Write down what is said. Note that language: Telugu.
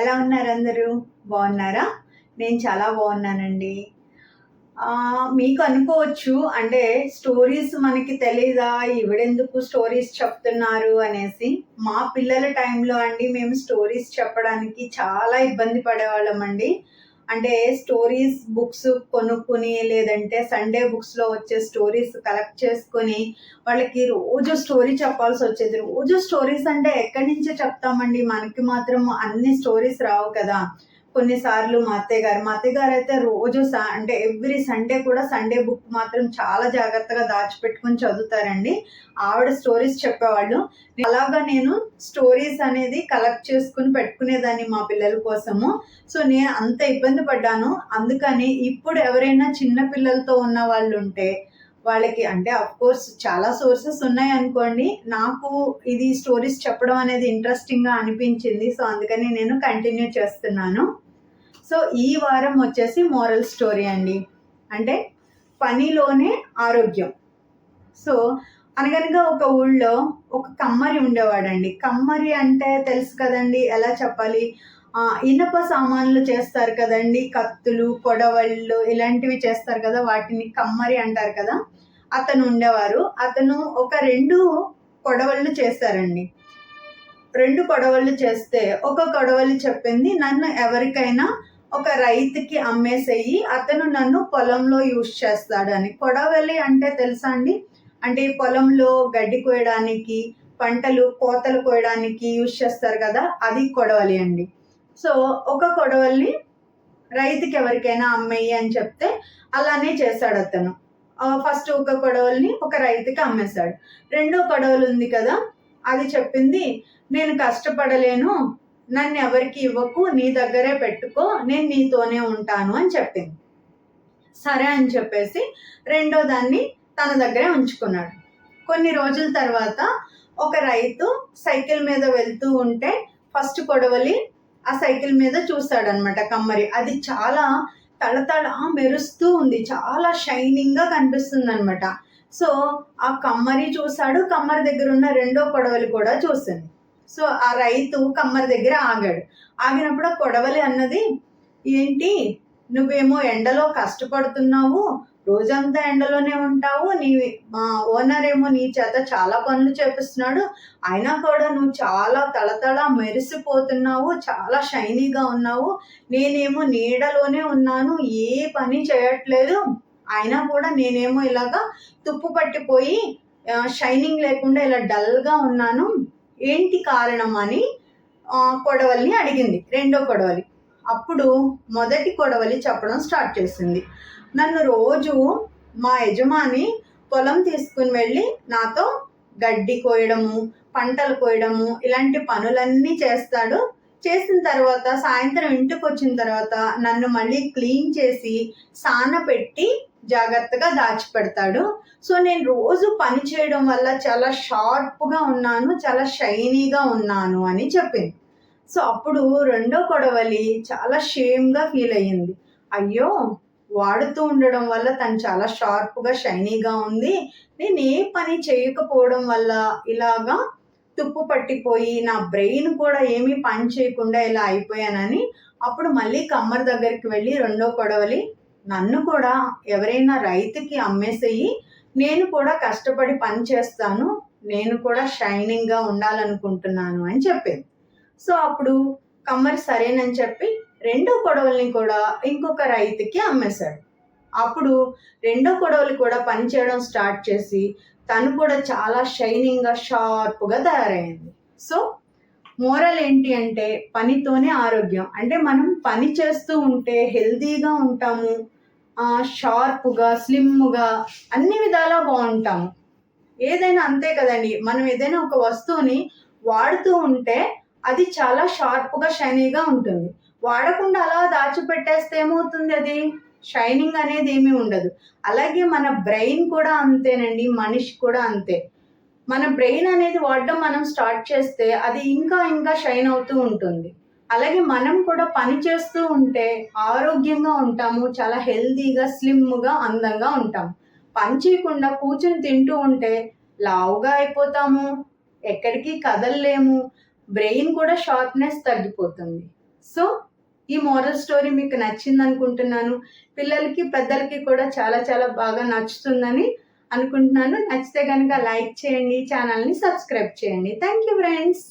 ఎలా ఉన్నారు అందరూ? బాగున్నారా? నేను చాలా బాగున్నానండి. మీకు అనుకోవచ్చు అంటే స్టోరీస్ మనకి తెలీదా? ఇవిడెందుకు స్టోరీస్ చెప్తున్నారు అనేసి. మా పిల్లల టైంలో అండి మేము స్టోరీస్ చెప్పడానికి చాలా ఇబ్బంది పడేవాళ్ళం అండి అంటే స్టోరీస్ బుక్స్ కొనుక్కుని లేదంటే సండే బుక్స్లో వచ్చే స్టోరీస్ కలెక్ట్ చేసుకొని వాళ్ళకి రోజు స్టోరీ చెప్పాల్సి వచ్చేది. రోజు స్టోరీస్ అంటే ఎక్కడి నుంచే చెప్తామండి? మనకి మాత్రం అన్ని స్టోరీస్ రావు కదా. కొన్నిసార్లు మా అత్తయ్య గారు మా అత్తయ్య గారు అయితే రోజు స- అంటే ఎవ్రీ సండే కూడా సండే బుక్ మాత్రం చాలా జాగ్రత్తగా దాచిపెట్టుకుని చదువుతారండి. ఆవిడ స్టోరీస్ చెప్పేవాళ్ళు. అలాగా నేను స్టోరీస్ అనేది కలెక్ట్ చేసుకుని పెట్టుకునేదాన్ని మా పిల్లల కోసము. సో నేను అంత ఇబ్బంది పడ్డాను. అందుకని ఇప్పుడు ఎవరైనా చిన్న పిల్లలతో ఉన్న వాళ్ళు ఉంటే వాళ్ళకి అంటే అఫ్ కోర్స్ చాలా సోర్సెస్ ఉన్నాయి అనుకోండి. నాకు ఇది స్టోరీస్ చెప్పడం అనేది ఇంట్రెస్టింగ్గా అనిపించింది. సో అందుకని నేను కంటిన్యూ చేస్తున్నాను. సో ఈ వారం వచ్చేసి మోరల్ స్టోరీ అండి. అంటే పనిలోనే ఆరోగ్యం. సో అనగనగా ఒక ఊళ్ళో ఒక కమ్మరి ఉండేవాడండి. కమ్మరి అంటే తెలుసు కదండి ఎలా చెప్పాలి? ఇనప సామాన్లు చేస్తారు కదండి కత్తులు కొడవళ్ళు ఇలాంటివి చేస్తారు కదా వాటిని కమ్మరి అంటారు కదా. అతను ఉండేవారు. అతను ఒక రెండు కొడవళ్ళు చేశారండి రెండు కొడవళ్ళు చేస్తే ఒక కొడవళ్ళు చెప్పింది నన్ను ఎవరికైనా ఒక రైతుకి అమ్మేసేయి అతను నన్ను పొలంలో యూజ్ చేస్తాడని కొడవలి అంటే తెలుసా అండి? అంటే పొలంలో గడ్డి కోయడానికి పంటలు కోతలు కోయడానికి యూజ్ చేస్తారు కదా అది కొడవలి అండి. సో ఒక కొడవల్ని రైతుకి ఎవరికైనా అమ్మేయి అని చెప్తే అలానే చేశాడు అతను. ఫస్ట్ ఒక కొడవల్ని ఒక రైతుకి అమ్మేశాడు రెండో కొడవలు ఉంది కదా అది చెప్పింది నేను కష్టపడలేను నన్ను ఎవరికి ఇవ్వకు నీ దగ్గరే పెట్టుకో నేను నీతోనే ఉంటాను అని చెప్పింది. సరే అని చెప్పేసి రెండో దాన్ని తన దగ్గరే ఉంచుకున్నాడు. కొన్ని రోజుల తర్వాత ఒక రైతు సైకిల్ మీద వెళ్తూ ఉంటే ఫస్ట్ కొడవలి ఆ సైకిల్ మీద చూస్తాడనమాట కమ్మరి. అది చాలా తళతళ మెరుస్తూ ఉంది చాలా షైనింగ్గా కనిపిస్తుంది అనమాట సో ఆ కమ్మరి చూశాడు కమ్మరి దగ్గర ఉన్న రెండో కొడవలి కూడా చూసింది. సో ఆ రైతు కమ్మరి దగ్గర ఆగాడు. ఆగినప్పుడు కొడవలి అన్నది ఏంటి? నువ్వేమో ఎండలో కష్టపడుతున్నావు రోజంతా ఎండలోనే ఉంటావు నీ మా ఓనర్ ఏమో నీ చేత చాలా పనులు చేపిస్తున్నాడు అయినా కూడా నువ్వు చాలా తళతళ మెరిసిపోతున్నావు చాలా షైనీగా ఉన్నావు నేనేమో నీడలోనే ఉన్నాను ఏ పని చేయట్లేదు అయినా కూడా నేనేమో ఇలాగా తుప్పు పట్టిపోయి షైనింగ్ లేకుండా ఇలా డల్గా ఉన్నాను ఏంటి కారణం అని కొడవలిని అడిగింది. రెండో కొడవలి. అప్పుడు మొదటి కొడవలి చెప్పడం స్టార్ట్ చేసింది. నన్ను రోజు మా యజమాని పొలం తీసుకుని వెళ్ళి నాతో గడ్డి కోయడము పంటలు కోయడము ఇలాంటి పనులన్నీ చేస్తాడు. చేసిన తర్వాత సాయంత్రం ఇంటికి వచ్చిన తర్వాత నన్ను మళ్ళీ క్లీన్ చేసి సాన పెట్టి జాగ్రత్తగా దాచిపెడతాడు. సో నేను రోజు పని చేయడం వల్ల చాలా షార్ప్గా ఉన్నాను చాలా షైనీగా ఉన్నాను అని చెప్పింది. సో అప్పుడు రెండో కొడవలి చాలా షేమ్గా ఫీల్ అయ్యింది. అయ్యో వాడుతూ ఉండడం వల్ల తను చాలా షార్ప్గా షైనీగా ఉంది. నేను ఏ పని చేయకపోవడం వల్ల ఇలాగా తుప్పు పట్టిపోయి నా బ్రెయిన్ కూడా ఏమీ పని చేయకుండా ఇలా అయిపోయానని అప్పుడు మళ్ళీ కమ్మర్ దగ్గరికి వెళ్ళి రెండో కొడవలి. నన్ను కూడా ఎవరైనా రైతుకి అమ్మేసేయి. నేను కూడా కష్టపడి పని చేస్తాను. నేను కూడా షైనింగ్గా ఉండాలనుకుంటున్నాను అని చెప్పింది. సో అప్పుడు కమ్మరి సరేనని చెప్పి రెండో కొడవల్ని కూడా ఇంకొక రైతుకి అమ్మేశాడు. అప్పుడు రెండో కొడవలు కూడా పని చేయడం స్టార్ట్ చేసి తను కూడా చాలా షైనింగ్గా షార్ప్గా తయారైంది. సో మోరల్ ఏంటి అంటే పనితోనే ఆరోగ్యం. అంటే మనం పని చేస్తూ ఉంటే హెల్తీగా ఉంటాము షార్ప్గా స్లిమ్గా అన్ని విధాలా బాగుంటాము. ఏదైనా అంతే కదండి. మనం ఏదైనా ఒక వస్తువుని వాడుతూ ఉంటే అది చాలా షార్ప్గా షైనీగా ఉంటుంది. వాడకుండా అలా దాచిపెట్టేస్తే ఏమవుతుంది అది? షైనింగ్ అనేది ఏమీ ఉండదు. అలాగే మన బ్రెయిన్ కూడా అంతేనండి మనిషి కూడా అంతే. మన బ్రెయిన్ అనేది వాడడం మనం స్టార్ట్ చేస్తే అది ఇంకా ఇంకా షైన్ అవుతూ ఉంటుంది. అలాగే మనం కూడా పని చేస్తూ ఉంటే ఆరోగ్యంగా ఉంటాము చాలా హెల్తీగా స్లిమ్గా అందంగా ఉంటాం పని చేయకుండా కూర్చుని తింటూ ఉంటే లావుగా అయిపోతాము ఎక్కడికి కదలలేము బ్రెయిన్ కూడా షార్ప్నెస్ తగ్గిపోతుంది. సో ఈ మోరల్ స్టోరీ మీకు నచ్చింది అనుకుంటున్నాను పిల్లలకి పెద్దలకి కూడా చాలా చాలా బాగా నచ్చుతుందని అనుకుంటున్నాను. నచ్చితే కనుక లైక్ చేయండి ఛానల్ని సబ్స్క్రైబ్ చేయండి. Thank you friends.